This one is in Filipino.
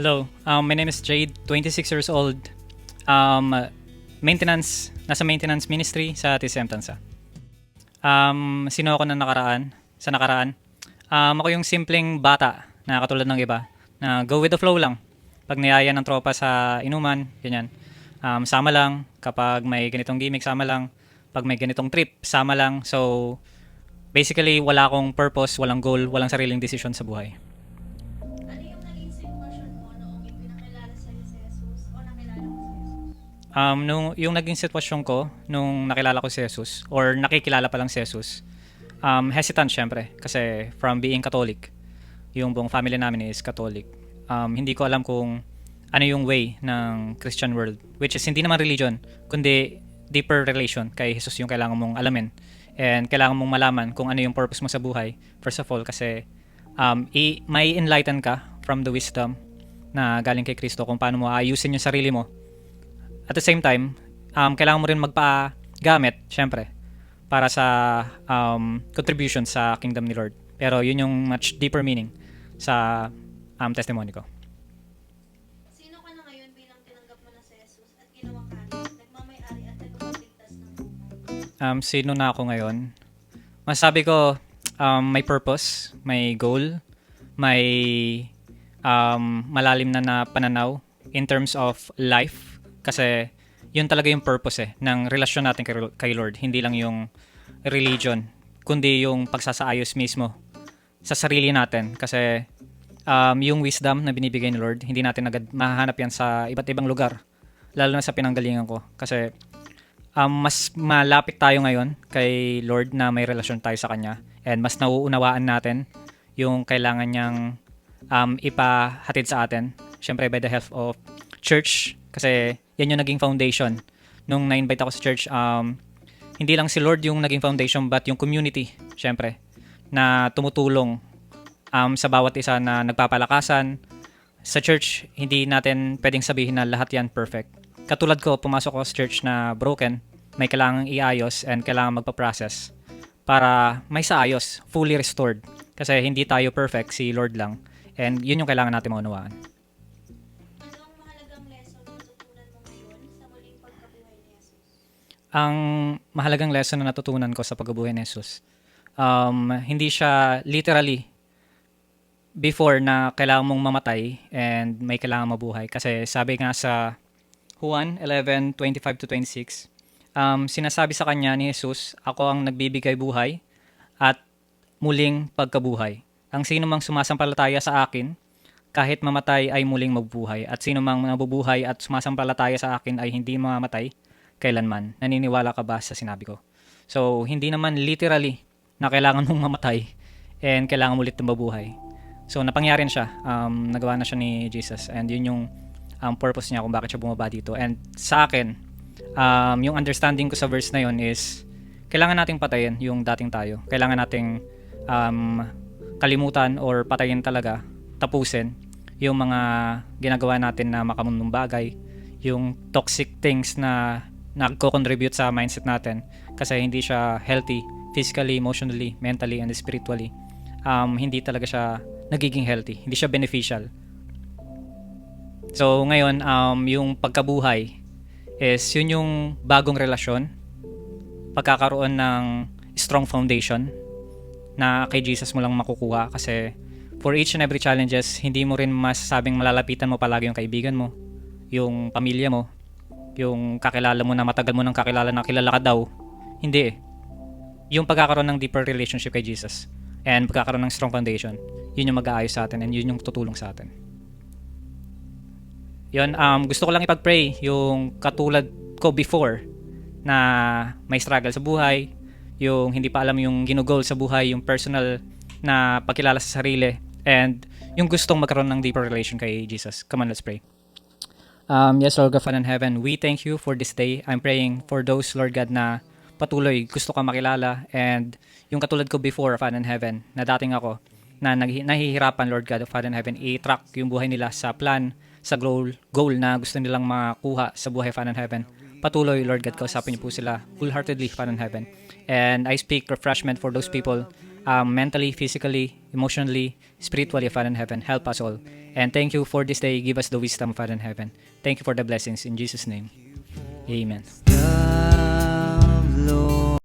Hello, um, my name is Jade, 26 years old. Um, maintenance, nasa maintenance ministry sa TCM Tansa. Um, sino ako na nakaraan? Sa nakaraan? Um, ako yung simpleng bata na katulad ng iba na go with the flow lang. Pag niyaya ng tropa sa inuman, ganyan. Um, sama lang. Kapag may ganitong gimmick, sama lang. Pag may ganitong trip, sama lang. So, basically, wala akong purpose, walang goal, walang sariling decision sa buhay. Um, nung, yung naging sitwasyon ko, nung nakilala ko si Jesus, or nakikilala pa lang si Jesus, um, hesitant syempre. Kasi from being Catholic, yung buong family namin is Catholic. Um, hindi ko alam kung ano yung way ng Christian world. Which is hindi naman religion, kundi deeper relation kay Jesus yung kailangan mong alamin. And kailangan mong malaman kung ano yung purpose mo sa buhay. First of all, kasi um, i- may enlighten ka from the wisdom na galing kay Kristo kung paano mo aayusin yung sarili mo at the same time, um, kailangan mo rin magpa-gamit, syempre, para sa um, contribution sa kingdom ni Lord. Pero yun yung much deeper meaning sa um, testimony ko. Sino ka na ngayon bilang tinanggap mo na si Jesus at ginawang hari, nagmamayari at nagpapagligtas ng buhay? Um, sino na ako ngayon? Masabi ko, um, may purpose, may goal, may um, malalim na na pananaw in terms of life. Kasi yun talaga yung purpose eh, ng relasyon natin kay, Lord. Hindi lang yung religion, kundi yung pagsasaayos mismo sa sarili natin. Kasi um, yung wisdom na binibigay ni Lord, hindi natin agad mahahanap yan sa iba't ibang lugar. Lalo na sa pinanggalingan ko. Kasi um, mas malapit tayo ngayon kay Lord na may relasyon tayo sa Kanya and mas nauunawaan natin yung kailangan niyang um, ipahatid sa atin. Siyempre by the help of church kasi yan yung naging foundation. Nung na-invite ako sa church, um, hindi lang si Lord yung naging foundation but yung community, siyempre, na tumutulong um, sa bawat isa na nagpapalakasan. Sa church, hindi natin pwedeng sabihin na lahat yan perfect. Katulad ko, pumasok ako sa church na broken, may kailangang iayos and kailangan magpa-process para may saayos, fully restored. Kasi hindi tayo perfect, si Lord lang. And yun yung kailangan natin maunawaan. Ang mahalagang lesson na natutunan ko sa pagkabuhay ni Jesus. Um, hindi siya literally before na kailangan mong mamatay and may kailangan mabuhay. Kasi sabi nga sa Juan 11:25 to 26, um, sinasabi sa kanya ni Jesus, Ako ang nagbibigay buhay at muling pagkabuhay. Ang sino mang sumasampalataya sa akin, kahit mamatay ay muling mabubuhay. At sino mang nabubuhay at sumasampalataya sa akin ay hindi mamamatay kailanman. Naniniwala ka ba sa sinabi ko? So, hindi naman literally na kailangan mong mamatay and kailangan mo ulit na mabuhay. So, napangyari na siya. Um, nagawa na siya ni Jesus and yun yung um, purpose niya kung bakit siya bumaba dito. And sa akin, um, yung understanding ko sa verse na yun is kailangan nating patayin yung dating tayo. Kailangan nating um, kalimutan or patayin talaga, tapusin yung mga ginagawa natin na makamundong bagay, yung toxic things na nagko-contribute sa mindset natin kasi hindi siya healthy physically, emotionally, mentally, and spiritually. Um, hindi talaga siya nagiging healthy. Hindi siya beneficial. So, ngayon, um, yung pagkabuhay is yun yung bagong relasyon, pagkakaroon ng strong foundation na kay Jesus mo lang makukuha kasi for each and every challenges, hindi mo rin masasabing malalapitan mo palagi yung kaibigan mo, yung pamilya mo, yung kakilala mo na matagal mo nang kakilala na kilala ka daw. Hindi eh. Yung pagkakaroon ng deeper relationship kay Jesus and pagkakaroon ng strong foundation, yun yung mag-aayos sa atin and yun yung tutulong sa atin. Yun, um, gusto ko lang ipag-pray yung katulad ko before na may struggle sa buhay, yung hindi pa alam yung ginugol sa buhay, yung personal na pagkilala sa sarili, and yung gustong magkaroon ng deeper relation kay Jesus. Come on, let's pray. Um, yes, Lord God, Father in heaven, we thank you for this day. I'm praying for those, Lord God, na patuloy gusto ka makilala and yung katulad ko before, Father in heaven, na dating ako, na nahihirapan, Lord God, Father in heaven, i-track yung buhay nila sa plan, sa goal, goal na gusto nilang makuha sa buhay, Father in heaven. Patuloy, Lord God, kausapin niyo po sila wholeheartedly, Father in heaven. And I speak refreshment for those people um, mentally, physically, emotionally, spiritually, Father in heaven. Help us all. And thank you for this day. Give us the wisdom, Father in heaven. Thank you for the blessings. In Jesus' name. Amen.